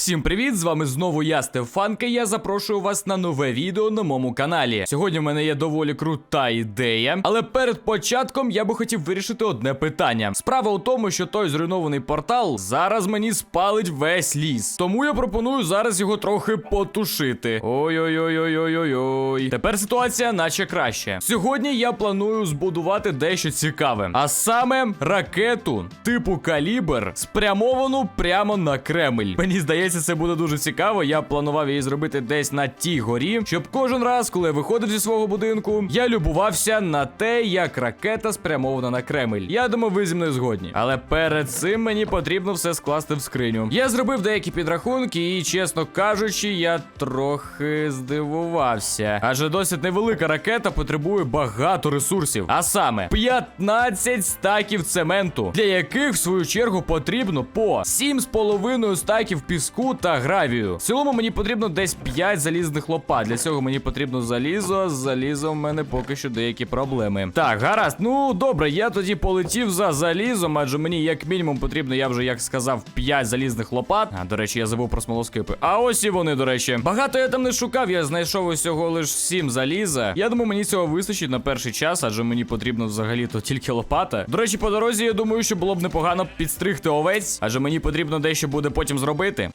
Всім привіт! З вами знову я, Стефанка. Я запрошую вас на нове відео на моєму каналі. Сьогодні в мене є доволі крута ідея, але перед початком я би хотів вирішити одне питання. Справа у тому, що той зруйнований портал зараз мені спалить весь ліс. Тому я пропоную зараз його трохи потушити. Ой-ой-ой-ой-ой-ой. Тепер ситуація наче краще. Сьогодні я планую збудувати дещо цікаве, а саме ракету типу калібр, спрямовану прямо на Кремль. Мені здається, це буде дуже цікаво. Я планував її зробити десь на тій горі, щоб кожен раз, коли я виходив зі свого будинку, я любувався на те, як ракета спрямована на Кремль. Я думаю, ви зі мною згодні. Але перед цим мені потрібно все скласти в скриню. Я зробив деякі підрахунки, і чесно кажучи, я трохи здивувався. Адже досить невелика ракета потребує багато ресурсів. А саме 15 стаків цементу, для яких в свою чергу потрібно по 7,5 стаків піску та гравію. В цілому мені потрібно десь 5 залізних лопат. Для цього мені потрібно залізо. З залізом в мене поки що деякі проблеми. Так, гаразд. Ну добре, я тоді полетів за залізом, адже мені як мінімум потрібно, я вже як сказав, 5 залізних лопат. А до речі, я забув про смолоскипи. А ось і вони, до речі. Багато я там не шукав, я знайшов усього лише 7 заліза. Я думаю, мені цього вистачить на перший час, адже мені потрібно взагалі-то тільки лопата. До речі, по дорозі я думаю, що було б непогано підстригти овець, адже мені потрібно дещо буде потім зробити.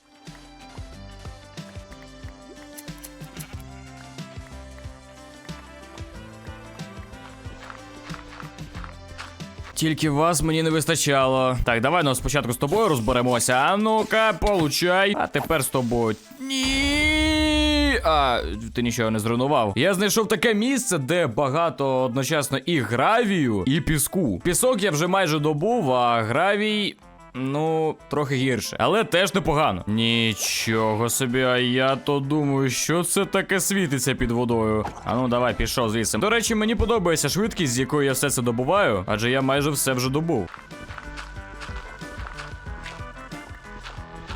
Тільки вас мені не вистачало. Так, давай ну спочатку з тобою розберемося. А ну-ка, получай. А тепер з тобою. Ні. А, ти нічого не зруйнував. Я знайшов таке місце, де багато одночасно і гравію, і піску. Пісок я вже майже добув, а гравій. Ну, трохи гірше, але теж непогано. Нічого собі, а я то думаю, що це таке світиться під водою. А ну давай, пішов звідси. До речі, мені подобається швидкість, з якою я все це добуваю, адже я майже все вже добув.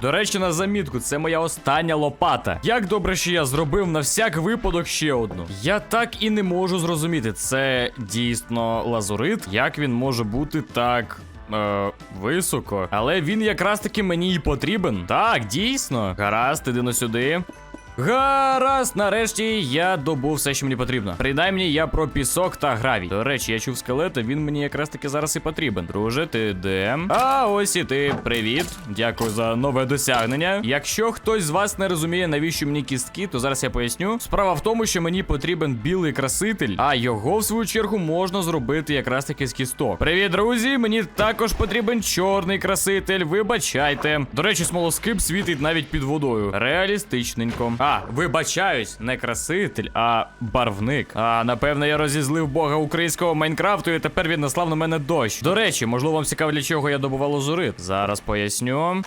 До речі, на замітку, це моя остання лопата. Як добре, що я зробив на всяк випадок ще одну. Я так і не можу зрозуміти, це дійсно лазурит. Як він може бути так. Е, високо, але він якраз таки мені і потрібен. Так, дійсно. Гаразд, іди на сюди. Гаразд, нарешті я добув все, що мені потрібно. Принаймні, я про пісок та гравій. До речі, я чув скелета, він мені якраз таки зараз і потрібен. Друже, ти де? А ось і ти. Привіт. Дякую за нове досягнення. Якщо хтось з вас не розуміє, навіщо мені кістки, то зараз я поясню. Справа в тому, що мені потрібен білий краситель, а його в свою чергу можна зробити якраз таки з кісток. Привіт, друзі! Мені також потрібен чорний краситель. Вибачайте. До речі, смолоскип світить навіть під водою. Реалістичненько. Вибачаюсь, не краситель, а барвник. А, напевно, я розізлив бога українського Майнкрафту, і тепер він наслав на мене дощ. До речі, можливо, вам цікаво, для чого я добував лазурит. Зараз поясню.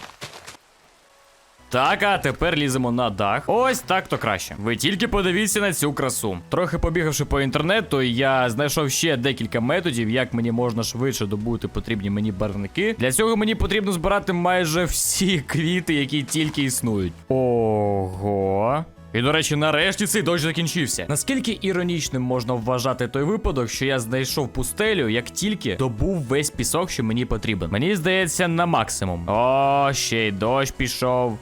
Так, а тепер ліземо на дах. Ось так то краще. Ви тільки подивіться на цю красу. Трохи побігавши по інтернету, я знайшов ще декілька методів, як мені можна швидше добути потрібні мені барвники. Для цього мені потрібно збирати майже всі квіти, які тільки існують. Ого. І, до речі, нарешті цей дощ закінчився. Наскільки іронічним можна вважати той випадок, що я знайшов пустелю, як тільки добув весь пісок, що мені потрібен. Мені здається, на максимум. О, ще й дощ пішов.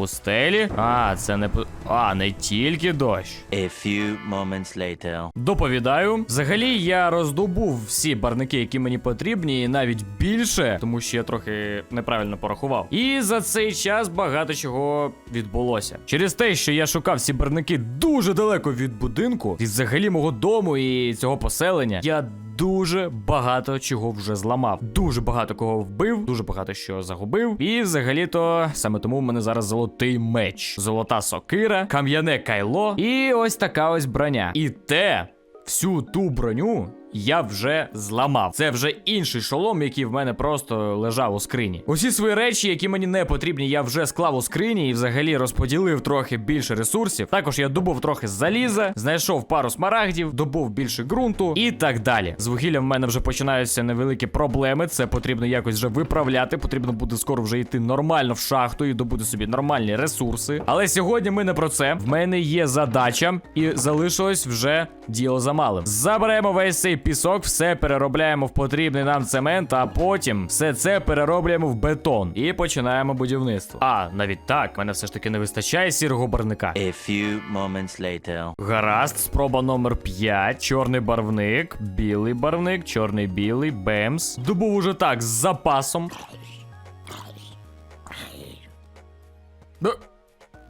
Пустелі? А, це не А, не тільки дощ. A few moments later. Доповідаю. Взагалі я роздобув всі барники, які мені потрібні, і навіть більше, тому що я трохи неправильно порахував. І за цей час багато чого відбулося. Через те, що я шукав ці барники дуже далеко від будинку, від взагалі мого дому і цього поселення, я. Дуже багато чого вже зламав. Дуже багато кого вбив, дуже багато що загубив. І взагалі-то саме тому в мене зараз золотий меч, золота сокира, кам'яне кайло і ось така ось броня. І те, всю ту броню я вже зламав. Це вже інший шолом, який в мене просто лежав у скрині. Усі свої речі, які мені не потрібні, я вже склав у скрині і взагалі розподілив трохи більше ресурсів. Також я добув трохи заліза, знайшов пару смарагдів, добув більше ґрунту і так далі. З вугіллям в мене вже починаються невеликі проблеми. Це потрібно якось вже виправляти. Потрібно буде скоро вже йти нормально в шахту і добути собі нормальні ресурси. Але сьогодні ми не про це. В мене є задача, і залишилось вже діло за малим. Заберемо весь цей пісок, все переробляємо в потрібний нам цемент, а потім все це перероблюємо в бетон і починаємо будівництво. А, навіть так, мене все ж таки не вистачає сірого барвника. A few moments later. Гаразд, спроба номер 5. Чорний барвник, білий барвник, чорний білий, бемс. Добув уже так з запасом.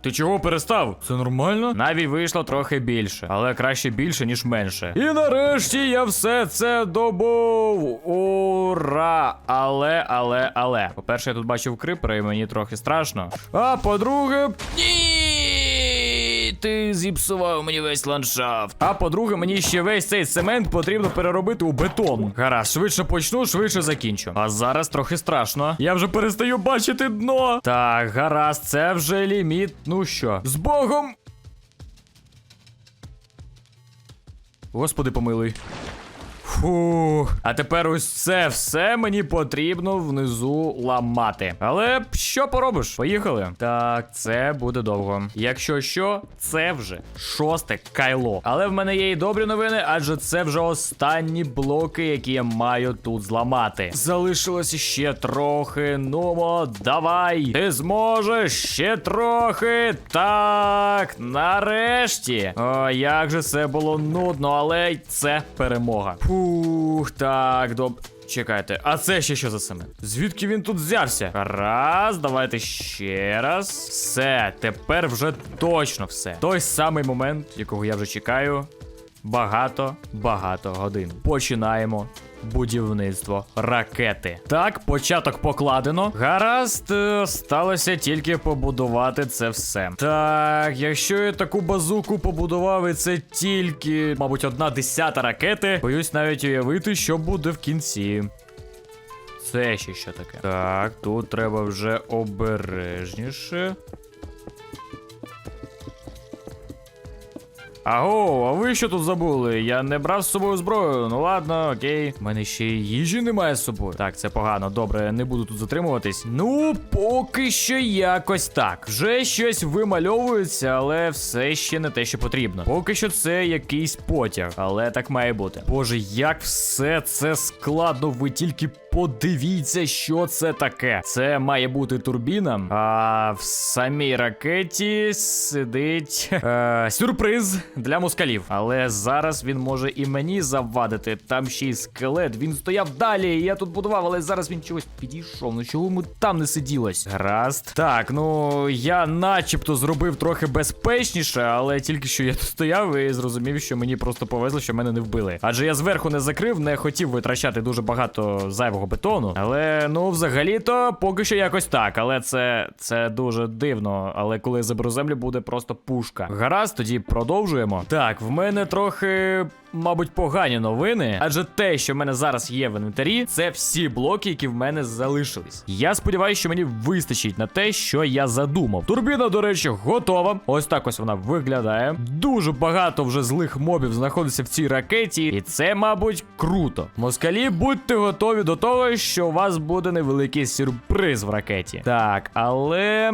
Ти чого перестав? Це нормально? Навіть вийшло трохи більше, але краще більше, ніж менше. І нарешті я все це добув. Ура! Але, але, але. По-перше, я тут бачив крипера, і мені трохи страшно. А по-друге. Ні, ти зіпсував мені весь ландшафт. А по-друге, мені ще весь цей цемент потрібно переробити у бетон. Гаразд, швидше почну, швидше закінчу. А зараз трохи страшно. Я вже перестаю бачити дно. Так, гаразд, це вже ліміт. Ну що, з Богом. Господи, помилуй. Фу. А тепер ось це все мені потрібно внизу ламати. Але що поробиш? Поїхали. Так, це буде довго. Якщо що, це вже шосте кайло. Але в мене є і добрі новини, адже це вже останні блоки, які я маю тут зламати. Залишилося ще трохи. Нумо, давай. Ти зможеш ще трохи. Так, нарешті. О, як же це було нудно, але це перемога. Фух, так, добре. Чекайте, а це ще що за саме? Звідки він тут взявся? Раз, давайте ще раз. Все, тепер вже точно все. Той самий момент, якого я вже чекаю. Багато, багато годин. Починаємо будівництво ракети. Так, початок покладено. Гаразд, е, сталося тільки побудувати це все. Так, якщо я таку базуку побудував, і це тільки, мабуть, одна десята ракети, боюсь навіть уявити, що буде в кінці. Це ще що таке? Так, тут треба вже обережніше. Аго, а ви що тут забули? Я не брав з собою зброю. Ну ладно, окей. У мене ще й їжі немає з собою. Так, це погано. Добре, не буду тут затримуватись. Ну, поки що якось так. Вже щось вимальовується, але все ще не те, що потрібно. Поки що це якийсь потяг, але так має бути. Боже, як все це складно, ви тільки подивіться, що це таке. Це має бути турбіна. А в самій ракеті сидить е, сюрприз для москалів. Але зараз він може і мені завадити. Там ще й скелет. Він стояв далі. Я тут будував, але зараз він чогось підійшов. Ну чого йому там не сиділось? Гаразд. Так, ну я начебто зробив трохи безпечніше, але тільки що я тут стояв і зрозумів, що мені просто повезло, що мене не вбили. Адже я зверху не закрив, не хотів витрачати дуже багато зайвого бетону. Але ну, взагалі-то поки що якось так. Але це, це дуже дивно. Але коли я заберу землю, буде просто пушка. Гаразд, тоді продовжуємо. Так, в мене трохи. Мабуть, погані новини, адже те, що в мене зараз є в інвентарі, це всі блоки, які в мене залишились. Я сподіваюся, що мені вистачить на те, що я задумав. Турбіна, до речі, готова. Ось так ось вона виглядає. Дуже багато вже злих мобів знаходиться в цій ракеті, і це, мабуть, круто. Москалі, будьте готові до того, що у вас буде невеликий сюрприз в ракеті. Так, але.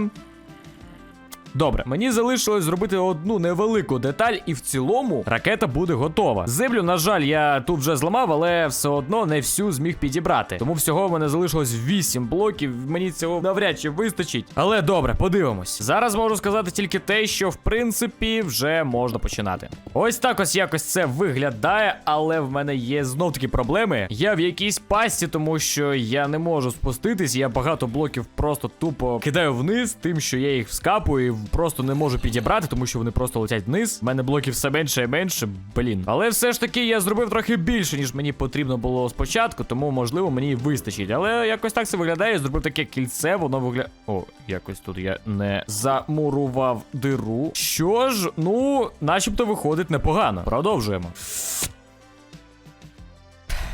Добре, мені залишилось зробити одну невелику деталь, і в цілому ракета буде готова. Землю, на жаль, я тут вже зламав, але все одно не всю зміг підібрати. Тому всього в мене залишилось 8 блоків. Мені цього навряд чи вистачить. Але добре, подивимось. Зараз можу сказати тільки те, що в принципі вже можна починати. Ось так ось якось це виглядає, але в мене є знов таки проблеми. Я в якійсь пасті, тому що я не можу спуститись. Я багато блоків просто тупо кидаю вниз, тим, що я їх вскапую просто не можу підібрати, тому що вони просто летять вниз. У мене блоків все менше і менше. Блін. Але все ж таки я зробив трохи більше, ніж мені потрібно було спочатку, тому можливо мені вистачить. Але якось так це виглядає. Я зробив таке кільце, воно виглядає. О, якось тут я не замурував диру. Що ж, ну, начебто виходить непогано. Продовжуємо.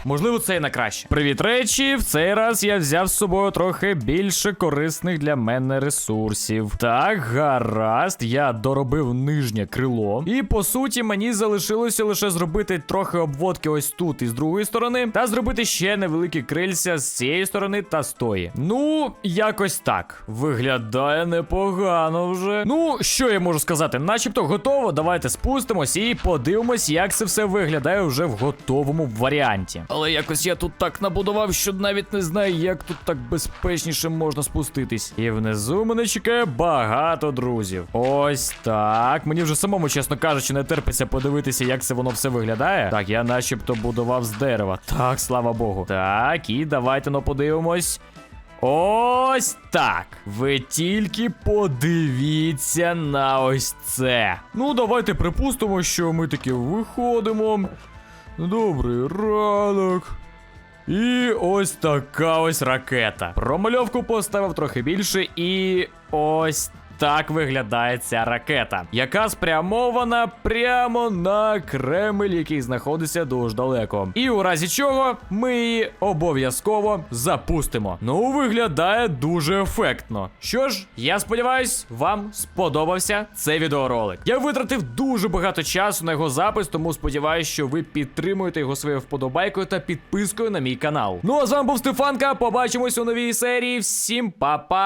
Можливо, це і на краще. Привіт, речі. В цей раз я взяв з собою трохи більше корисних для мене ресурсів. Так, гаразд, я доробив нижнє крило. І по суті, мені залишилося лише зробити трохи обводки ось тут і з другої сторони, та зробити ще невеликі крильця з цієї сторони та з тої. Ну, якось так. Виглядає непогано вже. Ну, що я можу сказати? Начебто готово. Давайте спустимось і подивимось, як це все виглядає вже в готовому варіанті. Але якось я тут так набудував, що навіть не знаю, як тут так безпечніше можна спуститись. І внизу мене чекає багато друзів. Ось так. Мені вже самому, чесно кажучи, не терпиться подивитися, як це воно все виглядає. Так, я начебто будував з дерева. Так, слава Богу. Так, і давайте ну подивимось. Ось так. Ви тільки подивіться на ось це. Ну, давайте припустимо, що ми таки виходимо. Добрий ранок. І ось така ось ракета. Промальовку поставив трохи більше, і ось так виглядає ця ракета, яка спрямована прямо на Кремль, який знаходиться дуже далеко. І у разі чого ми її обов'язково запустимо. Ну, виглядає дуже ефектно. Що ж, я сподіваюсь, вам сподобався цей відеоролик. Я витратив дуже багато часу на його запис, тому сподіваюсь, що ви підтримуєте його своєю вподобайкою та підпискою на мій канал. Ну а з вами був Стефанка. Побачимось у новій серії. Всім па-па!